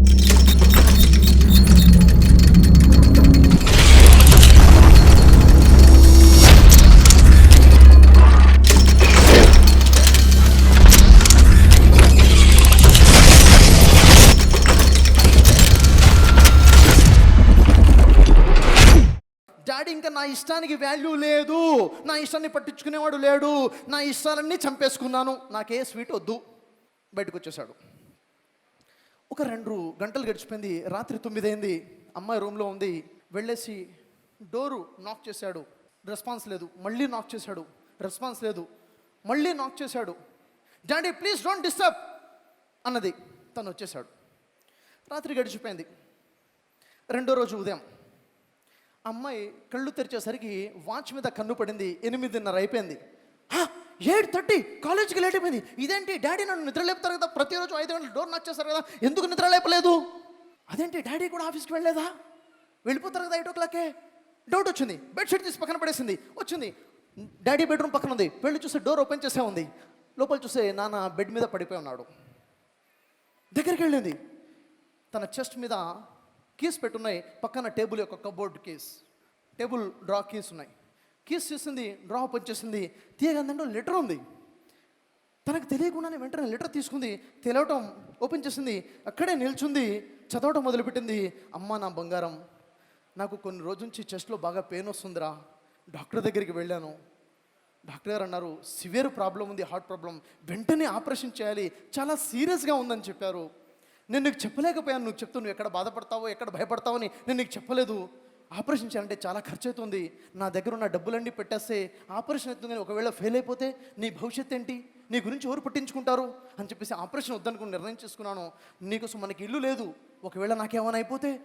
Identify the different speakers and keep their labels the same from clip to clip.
Speaker 1: Daddy ఇంకా నా ఇష్టానికి వాల్యూ లేదు. నా ఇష్టాన్ని పట్టించుకునేవాడు లేడు. నా ఇష్టాలన్నీ చంపేసుకున్నాను. నాకే స్వీట్ వద్దు. బయటకు వచ్చేసాడు ఒక రెండు గంటలు గడిచిపోయింది. రాత్రి తొమ్మిది అయింది అమ్మాయి రూమ్లో ఉంది. వెళ్ళేసి డోరు నాక్ చేశాడు. రెస్పాన్స్ లేదు. మళ్ళీ నాక్ చేశాడు. రెస్పాన్స్ లేదు. మళ్ళీ నాక్ చేశాడు. డాడీ ప్లీజ్ డోంట్ డిస్టర్బ్ అన్నది. తను వచ్చేసాడు రాత్రి గడిచిపోయింది. రెండో రోజు ఉదయం. అమ్మాయి కళ్ళు తెరిచేసరికి వాచ్ మీద కన్ను పడింది. ఎనిమిదిన్నర అయిపోయింది. ఎయిట్ థర్టీ కాలేజీకి లేట్ అయిపోయింది. ఇదేంటి? డాడీ నన్ను నిద్ర లేపుతారు కదా ప్రతిరోజు ఐదు గంటలు డోర్ నచ్చేస్తారు కదా ఎందుకు నిద్ర లేపలేదు? అదేంటి? డాడీ కూడా ఆఫీస్కి వెళ్ళలేదా? వెళ్ళిపోతారు కదా ఎయిట్ ఓ క్లాకే. డౌట్ వచ్చింది. బెడ్షీట్ తీసి పక్కన పడేసింది. వచ్చింది. డాడీ బెడ్రూమ్ పక్కన ఉంది. వెళ్ళి చూస్తే డోర్ ఓపెన్ చేసే ఉంది. లోపల చూస్తే నాన్న బెడ్ మీద పడిపోయి ఉన్నాడు. దగ్గరికి వెళ్ళింది. తన చెస్ట్ మీద కీస్ పెట్టున్నాయి. పక్కన టేబుల్ యొక్క cupboard keys. Table drawer keys ఉన్నాయి. కిస్ చేసింది డ్రా ఓపెన్ చేసింది తీయగందంలో లెటర్ ఉంది. తనకు తెలియకుండానే వెంటనే లెటర్ తీసుకుంది తెలవటం ఓపెన్ చేసింది అక్కడే నిల్చుంది చదవటం మొదలుపెట్టింది అమ్మ నా బంగారం నాకు కొన్ని రోజు నుంచి చెస్ట్లో బాగా పెయిన్ వస్తుందిరా డాక్టర్ దగ్గరికి వెళ్ళాను. డాక్టర్ గారు అన్నారు సివియర్ ప్రాబ్లం ఉంది హార్ట్ ప్రాబ్లం వెంటనే ఆపరేషన్ చేయాలి చాలా సీరియస్గా ఉందని చెప్పారు. నేను నీకు చెప్పలేకపోయాను నువ్వు చెప్తూ నువ్వు ఎక్కడ బాధపడతావో ఎక్కడ భయపడతావో అని నేను నీకు చెప్పలేదు. ఆపరేషన్ చేయాలంటే చాలా ఖర్చు అవుతుంది నా దగ్గర ఉన్న డబ్బులన్నీ పెట్టేస్తే ఆపరేషన్ అవుతుంది కానీ ఒకవేళ ఫెయిల్ అయిపోతే నీ భవిష్యత్ ఏంటి? నీ గురించి ఎవరు పట్టించుకుంటారు? అని చెప్పేసి ఆపరేషన్ వద్దనుకుని నిర్ణయం చేసుకున్నాను. నీకోసం మనకి ఇల్లు లేదు. ఒకవేళ నాకేమైనా అయిపోతే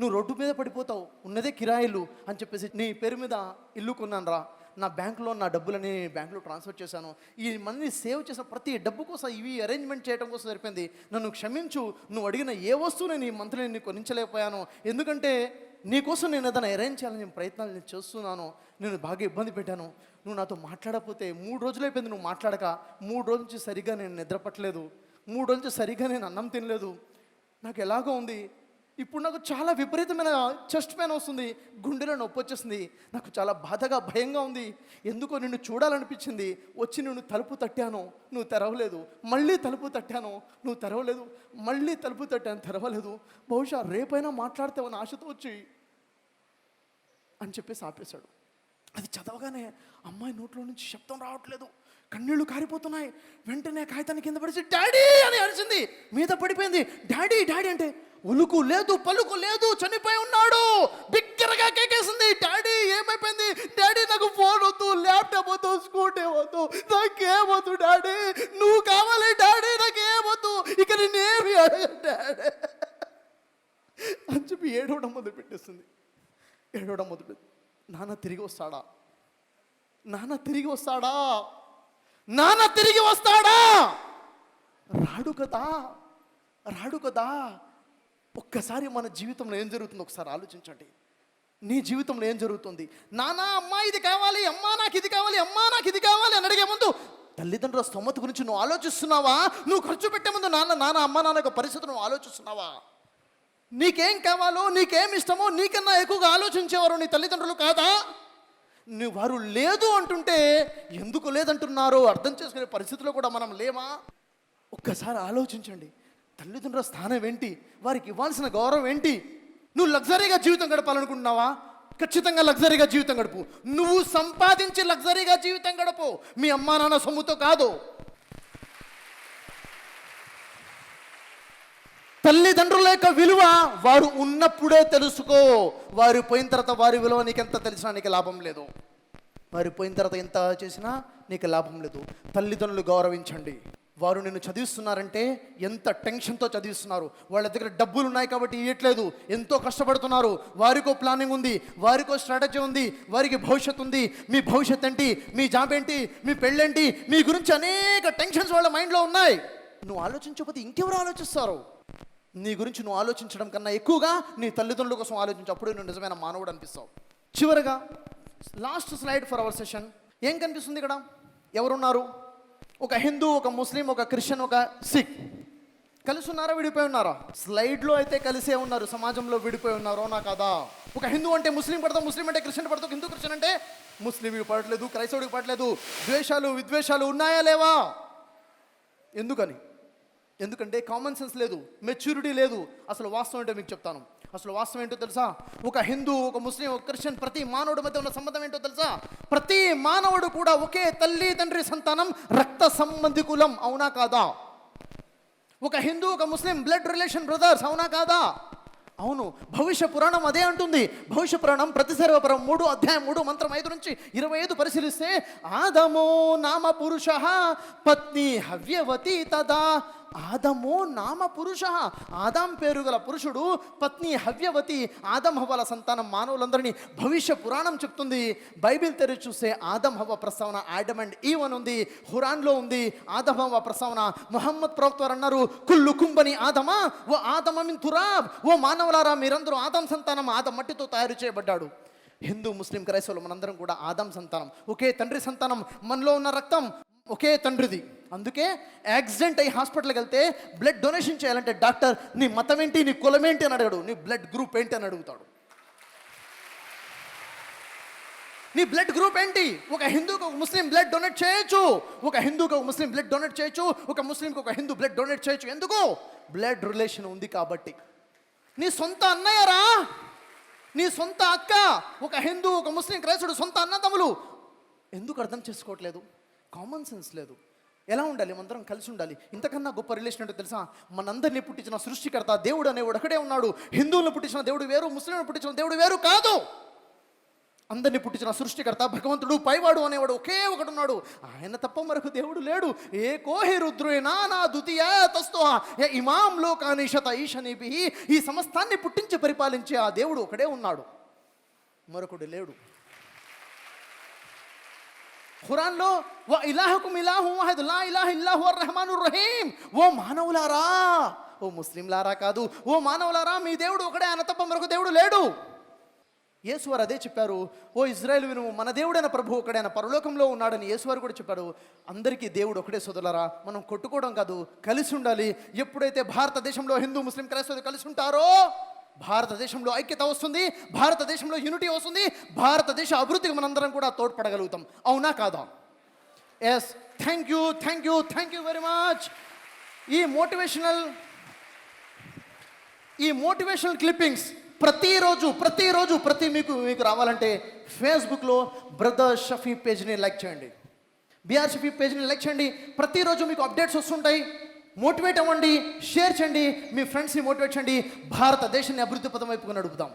Speaker 1: నువ్వు రోడ్డు మీద పడిపోతావు. ఉన్నదే కిరాయిలు అని చెప్పేసి నీ పేరు మీద ఇల్లు కొన్నాను రా నా బ్యాంకులో నా డబ్బులని బ్యాంకులో ట్రాన్స్ఫర్ చేశాను. ఈ మనీ సేవ్ చేసిన ప్రతి డబ్బు కోసం ఇవి అరేంజ్మెంట్ చేయడం కోసం సరిపోయింది. నన్ను క్షమించు. నువ్వు అడిగిన ఏ వస్తువు నేను ఈ మంత్లీ నేను కొనించలేకపోయాను. ఎందుకంటే నీకోసం నేను ఏదైనా అరేంజ్ చేయాలని నేను ప్రయత్నాలు నేను చేస్తున్నాను నేను బాగా ఇబ్బంది పెట్టాను. నువ్వు నాతో మాట్లాడకపోతే మూడు రోజులు అయిపోయింది నువ్వు మాట్లాడక. మూడు రోజుల నుంచి సరిగ్గా నేను నిద్రపట్టలేదు. మూడు రోజుల నుంచి సరిగ్గా నేను అన్నం తినలేదు. నాకు ఎలాగో ఉంది ఇప్పుడు నాకు చాలా విపరీతమైన చెస్ట్ పెయిన్ వస్తుంది గుండెలో నొప్పి వచ్చేసింది. నాకు చాలా బాధగా భయంగా ఉంది. ఎందుకో నిన్ను చూడాలనిపించింది. వచ్చి నిన్ను తలుపు తట్టాను. నువ్వు తెరవలేదు. మళ్ళీ తలుపు తట్టాను. నువ్వు తెరవలేదు. మళ్ళీ తలుపు తట్టాను. తెరవలేదు. బహుశా రేపైనా మాట్లాడతావని ఆశతో వచ్చి అని చెప్పేసి ఆపేశాడు. అది చదవగానే అమ్మాయి నోట్లో నుంచి శబ్దం రావట్లేదు. కన్నీళ్ళు కారిపోతున్నాయి. వెంటనే కాగితాన్ని కింద పడిచి డాడీ! అని అరిచింది. మీద పడిపోయింది. డాడీ డాడీ అంటే ఉలుకు లేదు పలుకు లేదు చనిపోయి ఉన్నాడు. బిగ్గరగా కేకేసింది డాడీ ఏమైపోయింది? డాడీ నాకు ఫోన్ వద్దు ల్యాప్టాప్ వద్దు స్కూటీ వద్దు నాకేమొద్దు డాడీ? నువ్వు కావాలి డాడీ నాకేమొద్దు ఇక నేనేమి డాడీ. అని చెప్పి ఏడవడం మొదలు పెట్టేస్తుంది ఏడవడం మొదలు నాన్న తిరిగి వస్తాడా? నాన్న తిరిగి వస్తాడా? నాన్న తిరిగి వస్తాడా? రాడు కదా రాడు కదా ఒక్కసారి మన జీవితంలో ఏం జరుగుతుందో ఒకసారి ఆలోచించండి. నీ జీవితంలో ఏం జరుగుతుంది? నానా అమ్మా ఇది కావాలి అమ్మా నాకు ఇది కావాలి అమ్మా నాకు ఇది కావాలి అని అడిగే ముందు తల్లిదండ్రుల స్తోమత గురించి నువ్వు ఆలోచిస్తున్నావా? నువ్వు ఖర్చు పెట్టే ముందు నాన్న నాన్న అమ్మ నాన్న యొక్క పరిస్థితి నువ్వు ఆలోచిస్తున్నావా? నీకేం కావాలో నీకేం ఇష్టమో నీకన్నా ఎక్కువగా ఆలోచించేవారు నీ తల్లిదండ్రులు కాదా? నువ్వు వారు లేదు అంటుంటే ఎందుకు లేదంటున్నారో అర్థం చేసుకునే పరిస్థితిలో కూడా మనం లేమా? ఒక్కసారి ఆలోచించండి. తల్లిదండ్రుల స్థానం ఏంటి? వారికి ఇవ్వాల్సిన గౌరవం ఏంటి? నువ్వు లగ్జరీగా జీవితం గడపాలనుకుంటున్నావా? ఖచ్చితంగా లగ్జరీగా జీవితం గడుపు. నువ్వు సంపాదించి లగ్జరీగా జీవితం గడపు. మీ అమ్మా నాన్న సొమ్ముతో కాదు. తల్లిదండ్రుల యొక్క విలువ వారు ఉన్నప్పుడే తెలుసుకో. వారు పోయిన తర్వాత వారి విలువ నీకెంత తెలిసినా నీకు లాభం లేదు. వారు పోయిన తర్వాత ఎంత చేసినా నీకు లాభం లేదు. తల్లిదండ్రులు గౌరవించండి. వారు నిన్ను చదివిస్తున్నారంటే ఎంత టెన్షన్తో చదివిస్తున్నారు? వాళ్ళ దగ్గర డబ్బులు ఉన్నాయి కాబట్టి ఇవ్వట్లేదు ఎంతో కష్టపడుతున్నారు. వారికో ప్లానింగ్ ఉంది. వారికో స్ట్రాటజీ ఉంది. వారికి భవిష్యత్తు ఉంది. మీ భవిష్యత్ ఏంటి? మీ జాబ్ ఏంటి? మీ పెళ్ళేంటి? మీ గురించి అనేక టెన్షన్స్ వాళ్ళ మైండ్లో ఉన్నాయి. నువ్వు ఆలోచించకపోతే ఇంకెవరు ఆలోచిస్తారు? నీ గురించి నువ్వు ఆలోచించడం కన్నా ఎక్కువగా నీ తల్లిదండ్రుల కోసం ఆలోచించు. అప్పుడు నువ్వు నిజమైన మానవుడు అనిపిస్తావు. చివరగా last slide for our session ఏం కనిపిస్తుంది ఇక్కడ? ఎవరున్నారు? ఒక హిందూ ఒక ముస్లిం ఒక క్రిస్టియన్ ఒక సిక్. కలిసి ఉన్నారా విడిపోయి ఉన్నారా? స్లైడ్లో అయితే కలిసే ఉన్నారు సమాజంలో విడిపోయి ఉన్నారో నా కదా ఒక హిందూ అంటే ముస్లిం పడతాం ముస్లిం అంటే క్రిస్టియన్ పడతాం హిందూ క్రిస్టియన్ అంటే ముస్లింకి పడట్లేదు క్రైస్తవుడికి పడట్లేదు. ద్వేషాలు విద్వేషాలు ఉన్నాయా లేవా? ఎందుకని? ఎందుకంటే కామన్ సెన్స్ లేదు మెచ్యూరిటీ లేదు. అసలు వాస్తవం అంటే మీకు చెప్తాను. అసలు వాస్తవం ఏంటో తెలుసా? ఒక హిందూ ఒక ముస్లిం ఒక క్రిస్టియన్ ప్రతి మానవుడి మధ్య ఉన్న సంబంధం ఏంటో తెలుసా? ప్రతి మానవుడు కూడా ఒకే తల్లి తండ్రి సంతానం రక్త సంబంధికులం అవునా కాదా? ఒక హిందూ ఒక ముస్లిం బ్లడ్ రిలేషన్ బ్రదర్స్ అవునా కాదా? అవును. భవిష్య పురాణం అదే అంటుంది. భవిష్య పురాణం ప్రతిసర్వపురం మూడు అధ్యాయం మూడు మంత్రం ఐదు నుంచి ఇరవై ఐదు పరిశీలిస్తే ఆదమో నామ పురుష పత్ని హవ్యవతి తదా. ఆదమో నామ పురుష. ఆదాం పేరు గల పురుషుడు పత్ని హవ్యవతి ఆదం హవ్వల సంతానం మానవులందరినీ భవిష్య పురాణం చెప్తుంది. బైబిల్ తెరిచి చూస్తే ఆదం హవ్వ ప్రస్తావన ఆడమ్ అండ్ ఈవన్ ఉంది హురాన్లో ఉంది. ఆదం హవ్వ ప్రస్తావన మొహమ్మద్ ప్రవక్త వారు అన్నారు కుల్లు కుంబని ఆదమా? ఓ ఆదమ మిన్ తురాబ్. ఓ మానవులారా మీరందరూ ఆదం సంతానం ఆదం మట్టితో తయారు చేయబడ్డాడు. హిందూ ముస్లిం క్రైస్తవులు మనందరం కూడా ఆదం సంతానం ఒకే తండ్రి సంతానం మనలో ఉన్న రక్తం ఒకే తండ్రిది. అందుకే యాక్సిడెంట్ అయ్యి హాస్పిటల్కి వెళ్తే బ్లడ్ డొనేషన్ చేయాలంటే డాక్టర్ నీ మతం ఏంటి నీ కులం ఏంటి అని అడగడు. నీ బ్లడ్ గ్రూప్ ఏంటి? అని అడుగుతాడు. నీ బ్లడ్ గ్రూప్ ఏంటి? ఒక హిందూకి ఒక ముస్లిం బ్లడ్ డొనేట్ చేయొచ్చు. ఒక హిందూకి ఒక ముస్లిం బ్లడ్ డొనేట్ చేయొచ్చు. ఒక ముస్లింకి ఒక హిందూ బ్లడ్ డొనేట్ చేయొచ్చు. ఎందుకు? బ్లడ్ రిలేషన్ ఉంది కాబట్టి. నీ సొంత అన్నయ్యరా నీ సొంత అక్క. ఒక హిందూ ఒక ముస్లిం క్రైస్తుడు సొంత అన్నదమ్ములు. ఎందుకు అర్థం చేసుకోవట్లేదు? కామన్ సెన్స్ లేదు. ఎలా ఉండాలి? మనందరం కలిసి ఉండాలి. ఇంతకన్నా గొప్ప రిలేషన్ అంటే తెలుసా? మనందరినీ పుట్టించిన సృష్టికర్త దేవుడు అనేవాడు ఒకడే ఉన్నాడు. హిందువులను పుట్టించిన దేవుడు వేరు ముస్లింలను పుట్టించిన దేవుడు వేరు కాదు. అందరినీ పుట్టించిన సృష్టికర్త భగవంతుడు పైవాడు అనేవాడు ఒకే ఒకడు ఉన్నాడు. ఆయన తప్ప మరొక దేవుడు లేడు. ఏ కోహి రుద్రేనా నా ద్వితీయ తస్తో ఏ ఇమాం లోకానిషత ఈశనిభి. ఈ సమస్తాన్ని పుట్టించి పరిపాలించే ఆ దేవుడు ఒకడే ఉన్నాడు. మరొకడు లేడు. ఖురాన్లో ఓ ఇలాహకుం ఇలాహు వాహిద్ లా ఇలాహ ఇల్లాహు అర్ రహీం. ఓ మానవులారా ఓ ముస్లింలారా కాదు ఓ మానవులారా మీ దేవుడు ఒకడే ఆయన తప్ప మరొక దేవుడు లేడు. యేసువారు అదే చెప్పారు ఓ ఇజ్రాయెల్ విను మన దేవుడైన ప్రభు ఒకడైన పరలోకంలో ఉన్నాడని యేసువారు కూడా చెప్పారు. అందరికీ దేవుడు ఒకటే సోదరులరా మనం కొట్టుకోవడం కాదు కలిసి ఉండాలి. ఎప్పుడైతే భారతదేశంలో హిందూ ముస్లిం క్రైస్తవులు కలిసి ఉంటారో భారతదేశంలో ఐక్యత వస్తుంది భారతదేశంలో యూనిటీ వస్తుంది భారతదేశ అభివృద్ధికి మనందరం కూడా తోడ్పడగలుగుతాం. అవునా కాదా? Yes thank you thank you thank you very much ఈ మోటివేషనల్ ఈ మోటివేషనల్ క్లిప్పింగ్స్ ప్రతిరోజు ప్రతిరోజు ప్రతి మీకు మీకు రావాలంటే ఫేస్బుక్లో బ్రదర్ షఫీ పేజ్ని లైక్ చేయండి. బీఆర్ షఫీ పేజ్ని లైక్ చేయండి. ప్రతిరోజు మీకు అప్డేట్స్ వస్తుంటాయి. మోటివేట్ అవ్వండి షేర్ చేయండి మీ ఫ్రెండ్స్ని మోటివేట్ చేయండి భారతదేశాన్ని అభివృద్ధి పదం వైపుకు నడుపుదాం.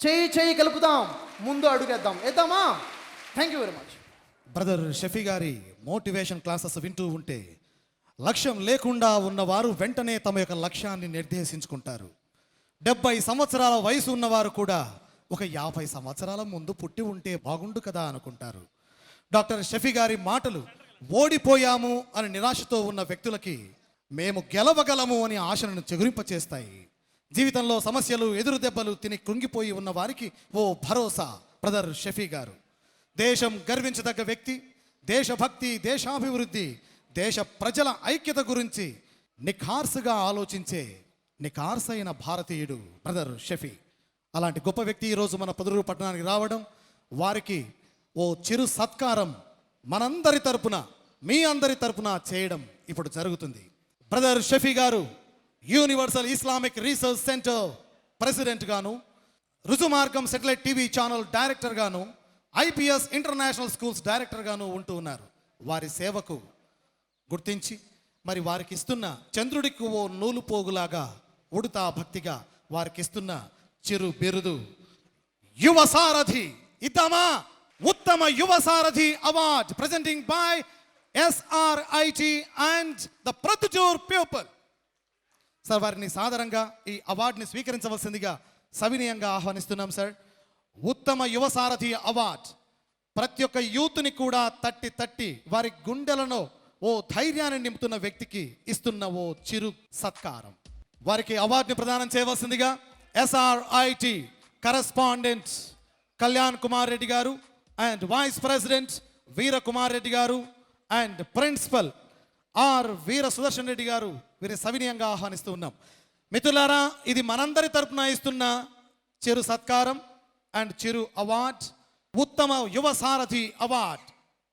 Speaker 1: చేయి చేయి కలుపుదాం ముందు అడుగేద్దాం. వేద్దామా? Thank you very much
Speaker 2: brother Shafi గారి మోటివేషన్ క్లాసెస్ వింటూ ఉంటే లక్ష్యం లేకుండా ఉన్నవారు వెంటనే తమ యొక్క లక్ష్యాన్ని నిర్దేశించుకుంటారు. డెబ్బై సంవత్సరాల వయసు ఉన్నవారు కూడా ఒక యాభై సంవత్సరాల ముందు పుట్టి ఉంటే బాగుండు కదా అనుకుంటారు. డాక్టర్ షఫీ గారి మాటలు ఓడిపోయాము అని నిరాశతో ఉన్న వ్యక్తులకి మేము గెలవగలము అని ఆశలను చెగురింపచేస్తాయి. జీవితంలో సమస్యలు ఎదురు దెబ్బలు తిని కృంగిపోయి ఉన్న వారికి ఓ భరోసా బ్రదర్ షఫీ గారు. దేశం గర్వించదగ్గ వ్యక్తి దేశభక్తి దేశాభివృద్ధి దేశ ప్రజల ఐక్యత గురించి నిఖార్సుగా ఆలోచించే నిఖార్సైన భారతీయుడు బ్రదర్ షఫీ. అలాంటి గొప్ప వ్యక్తి ఈరోజు మన పదురు పట్టణానికి రావడం వారికి ఓ చిరు సత్కారం మనందరి తరపున మీ అందరి తరపున చేయడం ఇప్పుడు జరుగుతుంది. బ్రదర్ షఫీ గారు universal Islamic research centre president గాను Rujumargam satellite TV channel director గాను ఐపీఎస్ ఇంటర్నేషనల్ స్కూల్స్ డైరెక్టర్ గాను ఉంటూ ఉన్నారు. వారి సేవకు గుర్తించి మరి వారికి ఇస్తున్న చంద్రుడికి ఓ నూలు పోగులాగా ఉడుతా భక్తిగా వారికి ఇస్తున్న చిరు బిరుదు యువ సారథి ఇద్దామా ఉత్తమ యువ సారథి award presenting by SRIT and the Proddatur people sir వారిని సాధారణంగా ఈ అవార్డుని స్వీకరించవలసిందిగా సవినీయంగా ఆహ్వానిస్తున్నాం సార్ ఉత్తమ యువ సారథి అవార్డ్ ప్రతి ఒక్క యూత్ని కూడా తట్టి తట్టి వారి గుండెలను ఓ ధైర్యాన్ని నింపుతున్న వ్యక్తికి ఇస్తున్న ఓ చిరు సత్కారం. వారికి అవార్డుని ప్రదానం చేయవలసిందిగా ఎస్ఆర్ఐటి కరస్పాండెంట్ కళ్యాణ్ కుమార్ రెడ్డి గారు and vice president Veera Kumar Reddy గారు and principal R Veera Sudarshan Reddy గారు వీరి సవినీయంగా ఆహ్వానిస్తూ ఉన్నాం. మిత్రులారా ఇది మనందరి తరపున ఇస్తున్న చిరు సత్కారం అండ్ చిరు అవార్డ్ ఉత్తమ యువ సారథి అవార్డ్.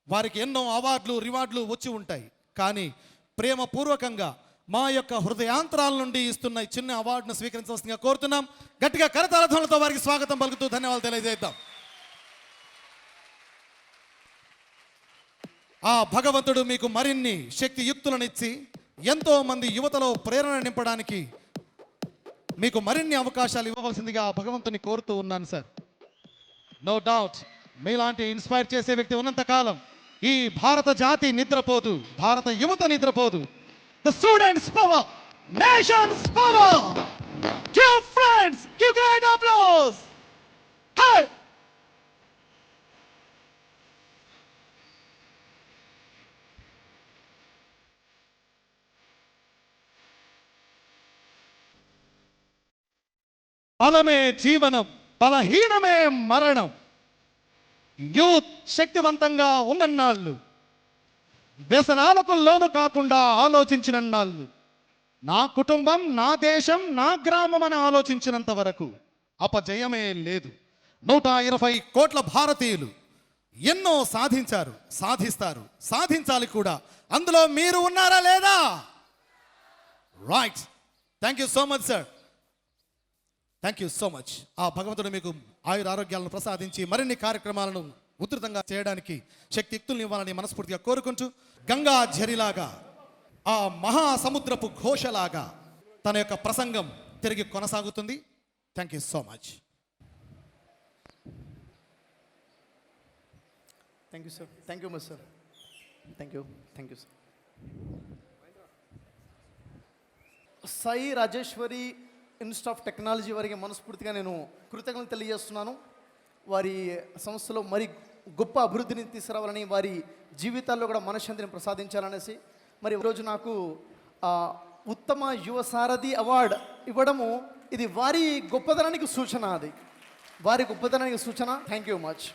Speaker 2: వారికి ఎన్నో అవార్డులు రివార్డులు వచ్చి ఉంటాయి. కానీ ప్రేమపూర్వకంగా మా యొక్క హృదయాంతరాల నుండి ఇస్తున్న ఈ చిన్న అవార్డును స్వీకరించవలసిందిగా కోరుతున్నాం. గట్టిగా కరతాళధ్వనులతో వారికి స్వాగతం పలుకుతూ ధన్యవాదాలు తెలియజేద్దాం. ఆ భగవంతుడు మీకు మరిన్ని శక్తి యుక్తులనిచ్చి ఎంతో మంది యువతలో ప్రేరణ నింపడానికి మీకు మరిన్ని అవకాశాలు ఇవ్వవలసిందిగా ఆ భగవంతుని కోరుతూ ఉన్నాను సార్. నో డౌట్ మీలాంటి ఇన్స్పైర్ చేసే వ్యక్తి ఉన్నంత కాలం ఈ భారత జాతి నిద్రపోదు భారత యువత నిద్రపోదు. The students power nations power give friends బలమే జీవనం బలహీనమే మరణం. యూత్ శక్తివంతంగా ఉన్నన్నాళ్ళు. వ్యసనాలకు లోను కాకుండా ఆలోచించిన నాళ్ళు నా కుటుంబం నా దేశం నా గ్రామం అని ఆలోచించినంత వరకు అపజయమే లేదు. నూట ఇరవై కోట్ల భారతీయులు ఎన్నో సాధించారు సాధిస్తారు సాధించాలి కూడా. అందులో మీరు ఉన్నారా లేదా? Right thank you so much sir thank you so much ఆ భగవంతుడు మీకు ఆయుర ఆరోగ్యాలను ప్రసాదించి మరిన్ని కార్యక్రమాలను ఉధృతంగా చేయడానికి శక్తియుక్తుల్ని ఇవ్వాలని మనస్ఫూర్తిగా కోరుకుంటూ గంగా ఝరిలాగా ఆ మహాసముద్రపు ఘోషలాగా తన యొక్క ప్రసంగం తిరిగి కొనసాగుతుంది. Thank you so much
Speaker 1: thank you sir thank you much sir thank you thank you sir Sai Rajeshwari institute of technology వారికి మనస్ఫూర్తిగా నేను కృతజ్ఞతలు తెలియజేస్తున్నాను. వారి సంస్థలో మరి గొప్ప అభివృద్ధిని తీసుకురావాలని వారి జీవితాల్లో కూడా మనశ్శాంతిని ప్రసాదించాలనేసి మరి ఈరోజు నాకు ఉత్తమ యువ సారథి అవార్డ్ ఇవ్వడము ఇది వారి గొప్పతనానికి సూచన అది. వారి గొప్పతనానికి సూచన. Thank you much